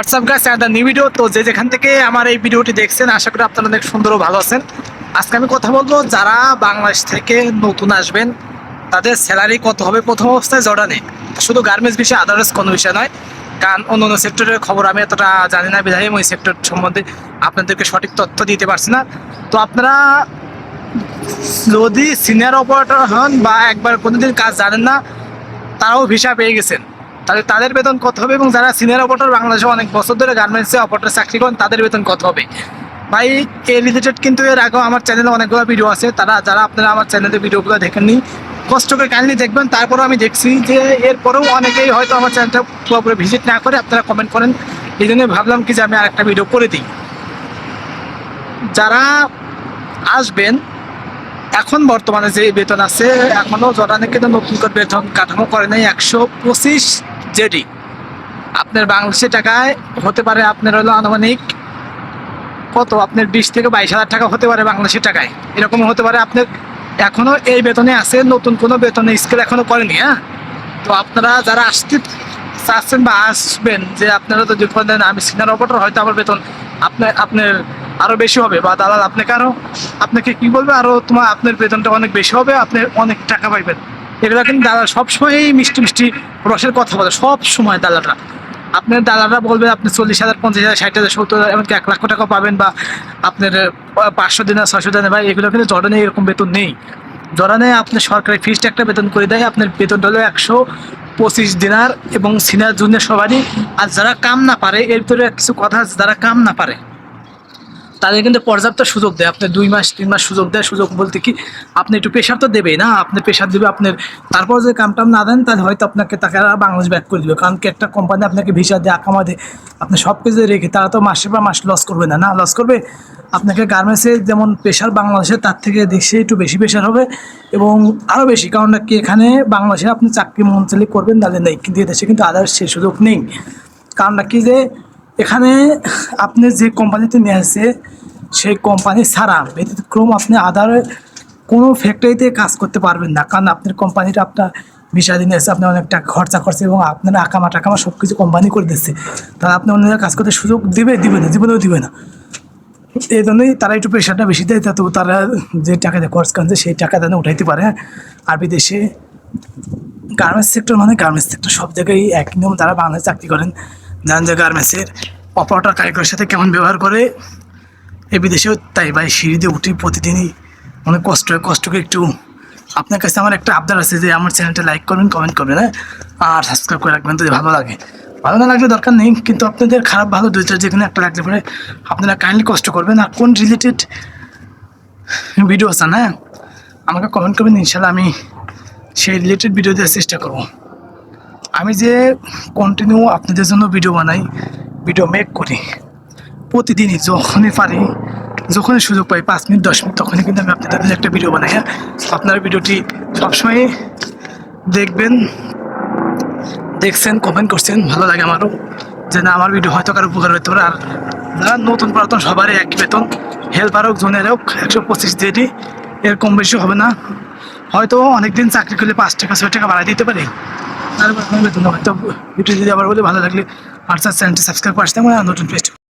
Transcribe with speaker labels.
Speaker 1: WhatsApp গাছ একটা new video তো যে যেখান থেকে আমার এই ভিডিওটি দেখছেন, আশা করি আপনারা অনেক সুন্দর ভালো আছেন। আজকে আমি কথা বলব, যারা বাংলাদেশ থেকে নতুন আসবেন, তাদের স্যালারি কত হবে? প্রথম অবস্থায় জর্ডানে। শুধু গার্মেন্টস বিষয়ে আদার্স কোনো বিষয় নয়। কারণ অন্য অন্য সেক্টরের খবর আমি এতটা জানি না, বিধায় ওই সেক্টর সম্বন্ধে আপনাদেরকে সঠিক তথ্য দিতে পারছি না। তো আপনারা যদি সিনিয়র অপারেটর হন বা একবার কোনোদিন কাজ জানেন না, তারাও ভিসা পেয়ে গেছেন। তাহলে তাদের বেতন কত হবে? এবং যারা সিনিয়র অপারেটর বাংলাদেশে অনেক বছর ধরে গার্মেন্টসে অপারেটর চাকরি করেন, তাদের বেতন কত হবে? ভাই এ রিলেটেড কিন্তু এর আগেও আমার চ্যানেলে অনেকগুলো ভিডিও আছে। তারা, যারা আপনারা আমার চ্যানেলে ভিডিওগুলো দেখেননি, কষ্ট করে কাইন্ডলি দেখবেন। তারপরেও আমি দেখছি যে এরপরেও অনেকেই হয়তো আমার চ্যানেলটা পুরোপুরি ভিজিট না করে আপনারা কমেন্ট করেন। এই জন্য ভাবলাম কি যে আমি আরেকটা ভিডিও করে দিই। যারা আসবেন, এখন বর্তমানে যে বেতন আছে, এখনও জরানে কিন্তু নতুন করে বেতন কাঠামো করে নাই। একশো পঁচিশ জেডি আপনার বাংলাদেশি টাকায় হতে পারে আপনার হলো আনুমানিক কত? আপনার বিশ থেকে বাইশ হাজার টাকা হতে পারে বাংলাদেশি টাকায়। এরকম হতে পারে আপনার এখনও এই বেতনে আছে, নতুন কোনো বেতনে স্কেল এখনও করেনি হ্যাঁ? তো আপনারা যারা আসতে চাচ্ছেন বা আসবেন যে আপনারা যদি বলেন আমি সিনিয়র অপারেটর হয়তো আমার বেতন আপনার আপনার আরও বেশি হবে বা দালাল, আপনাকে আরও, আপনাকে কি বলবে? আরও তোমার, আপনার বেতনটা অনেক বেশি হবে, আপনি অনেক টাকা পাইবেন। এগুলো কিন্তু দালাল সবসময়ই মিষ্টি মিষ্টি রসের কথা বলে সব সময় দালালরা। আপনার দালালরা বলবে আপনি চল্লিশ হাজার, পঞ্চাশ হাজার, ষাট হাজার, সত্তর হাজার, এমনকি এক লাখ টাকা পাবেন বা আপনার পাঁচশো দিনের, ছয়শো দিনের, ভাই, এগুলো কিন্তু জর্ডানে এরকম বেতন নেই। জর্ডানে আপনার সরকারি ফিক্সড একটা বেতন করে দেয়, আপনার বেতনটা হলো একশো পঁচিশ দিনার এবং সিনিয়র জুনিয়র সবারই। আর যারা কাম না পারে, এর ভিতরে কিছু কথা আছে, যারা কাম না পারে তাদের কিন্তু পর্যাপ্ত সুযোগ দেয়। আপনি দুই মাস, তিন মাস সুযোগ দেয়। সুযোগ বলতে কি, আপনি একটু প্রেশার তো দেবেই না। আপনি প্রেশার দেবে আপনার, তারপর যদি কাম টাম না দেন, তাহলে হয়তো আপনাকে তাকে বাংলাদেশ ব্যাক করে দেবে। কারণ কি, একটা কোম্পানি আপনাকে ভিসা দিয়ে, আকামা দেয়। আপনি সব কিছু রেখে, তারা তো মাসে পর মাস লস করবে না না? লস করবে? আপনাকে গার্মেন্টসে যেমন প্রেশার বাংলাদেশে, তার থেকে দেশে একটু বেশি প্রেশার হবে এবং আরও বেশি। কারণ কি, এখানে বাংলাদেশে আপনি চাকরি মঞ্চলে করবেন, তাহলে নেই। কিন্তু এদেশে কিন্তু আদার্স সে সুযোগ নেই। কারণটা কি যে এখানে আপনি যে কোম্পানিতে নিয়ে আসছে, সেই কোম্পানি ছাড়া ব্যতিক্রম আপনি আদার কোনো ফ্যাক্টরিতে কাজ করতে পারবেন না। কারণ আপনার কোম্পানিটা আপনার ভিসা দিনে এসে আপনি অনেক টাকা খরচা করছে এবং আপনার আকামা টাকামা সব কিছু কোম্পানি করে দিচ্ছে। তাহলে আপনি অন্য কাজ করতে সুযোগ দিবে? দিবে না, জীবনেও দিবে না। এই জন্যই তারা একটু প্রেশারটা বেশি দেয় তো তারা যে টাকা দিয়ে খরচ করেছে, সেই টাকা যেন উঠাইতে পারে আর বিদেশে গার্মেন্টস সেক্টর মানে গার্মেন্টস সেক্টর সব জায়গায় একই নিয়ম তারা বাংলাদেশে চাকরি করেন জানেন যে গার্মেন্টসের অপারেটর কারিগরের সাথে কেমন ব্যবহার করে? এ বিদেশেও তাই ভাই সিঁড়িতে উঠি প্রতিদিনই। অনেক কষ্ট হয় কষ্টকে একটু আপনার কাছে আমার একটা আবদার আছে যে আমার চ্যানেলটা লাইক করবেন কমেন্ট করবেন হ্যাঁ? আর সাবস্ক্রাইব করে রাখবেন যদি ভালো লাগে। ভালো না লাগলে দরকার নেই, কিন্তু আপনাদের খারাপ, ভালো দুইটার যেখানে একটা লাগতে পারে আপনারা কাইন্ডলি কষ্ট করবেন। আর কোন রিলেটেড ভিডিও আছে না, আমাকে কমেন্ট করবেন ইনশাল্লাহ আমি সেই রিলেটেড ভিডিও দেওয়ার চেষ্টা করব। আমি যে কন্টিনিউ আপনাদের জন্য ভিডিও বানাই ভিডিও মেক করি, প্রতিদিনই যখনই পারি, যখনই সুযোগ পাই, পাঁচ মিনিট, দশ মিনিট, তখনই কিন্তু আমি আপনাদের জন্য একটা ভিডিও বানাই হ্যাঁ? আপনারা ভিডিওটি সবসময় দেখবেন, দেখছেন কমেন্ট করছেন, ভালো লাগে আমারও যে না আমার ভিডিও হয়তো কারও উপকার হতে পারে। আর যারা নতুন পুরাতন সবারই একই বেতন হেল্পার হোক জোনের হোক, একশো পঁচিশ দিয়েটি এর কম বেশি হবে না। হয়তো অনেকদিন চাকরি করলে পাঁচ টাকা, ছয় টাকা বাড়াই দিতে পারি। তারপর ধন্যবাদ তো ভিডিও যদি আবার বলে ভালো লাগলে আর চ্যানেলটি সাবস্ক্রাইব করে আসতে আমার নতুন পেজটি